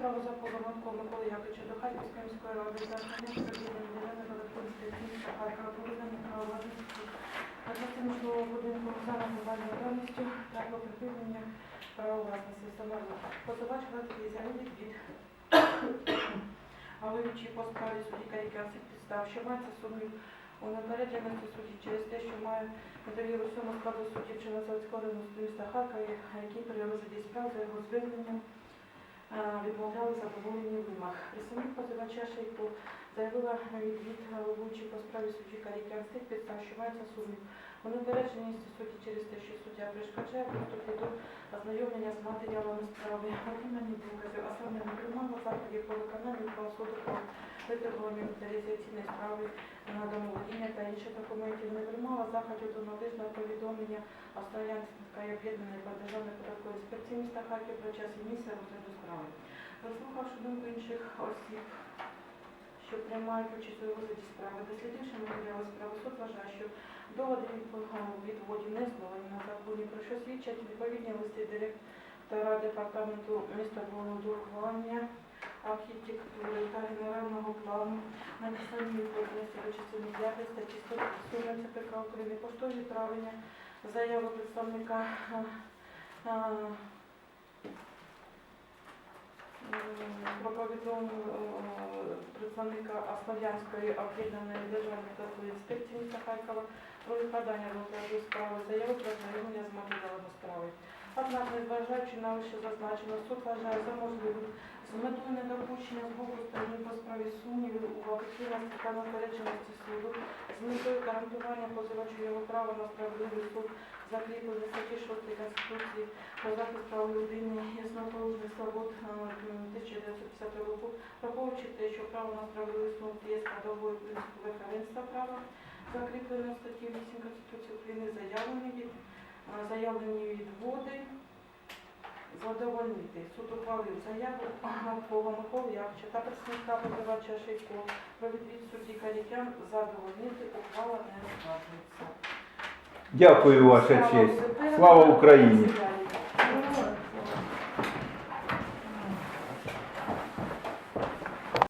справу за позовом Миколи Яковича до Харківської міської ради за відділення Великодської міста Харкова про визнання права власності частину житлового будинку за нагальною давністю та про припинення права власності встановлено. Позивач Гладкий заявить від головуючий по справі судді Карікянців підстав, що мається сумнів у непередженості судді через те, що має недовіру всьому складу судді Чернозавського району міста Харкова, які при розгляді справ за його звільненням е, відмовляли задоволені вимог. Представник позивача Шейко заявила від від головуючий по справі судді Карікянців підстав, що мається сумнів у непередженості судді через те, що суддя перешкоджає приступі до ознайомлення з матеріалами справи, отримані доказів, а саме не заходів по виконанню про витребування інвентаризаційної справи на інших документів, не приймала заходів до належного повідомлення Австраліанської об'єднаної по державної податкової інспекції міста Харків про час і місце розгляду справи. Заслухавши думку інших осіб, що приймають участь у розгляді справи, дослідивши матеріали справи, суд вважає, що доводи від відводів не зловані на законі, про що свідчать відповідні листи директора департаменту міста містобудування, архітектури та генерального плану, надіслані відповідності до частини 5 статті 137 ЦПК України, поштові відправлення, заяви представника а, м, про повідомлення е, представника Слов'янської об'єднаної державної торгової інспекції міста Харкова про відкладання розгляду справи заяви про знайомлення з матеріалами справи. Однак, незважаючи на вище зазначено, суд вважає за можливим з метою недопущення з боку сторін по справі сумнівів у об'єктивності та напередженості суду, з метою гарантування позивачу його права на справедливий суд, закріплений статті 6 Конституції про захист прав людини і основоположних свобод е, 1950 року, враховуючи те, що право на справедливий суд є складовою принципу верховенства права, закріплено в статті 8 Конституції України, е, заявлені відводи задовольнити. Суд ухвалив заяву Павла Миколи Яковича та представника подавача Шейко про відвід судді Карікян задовольнити ухвала не розглядається. Дякую, ваша честь. Слава Україні!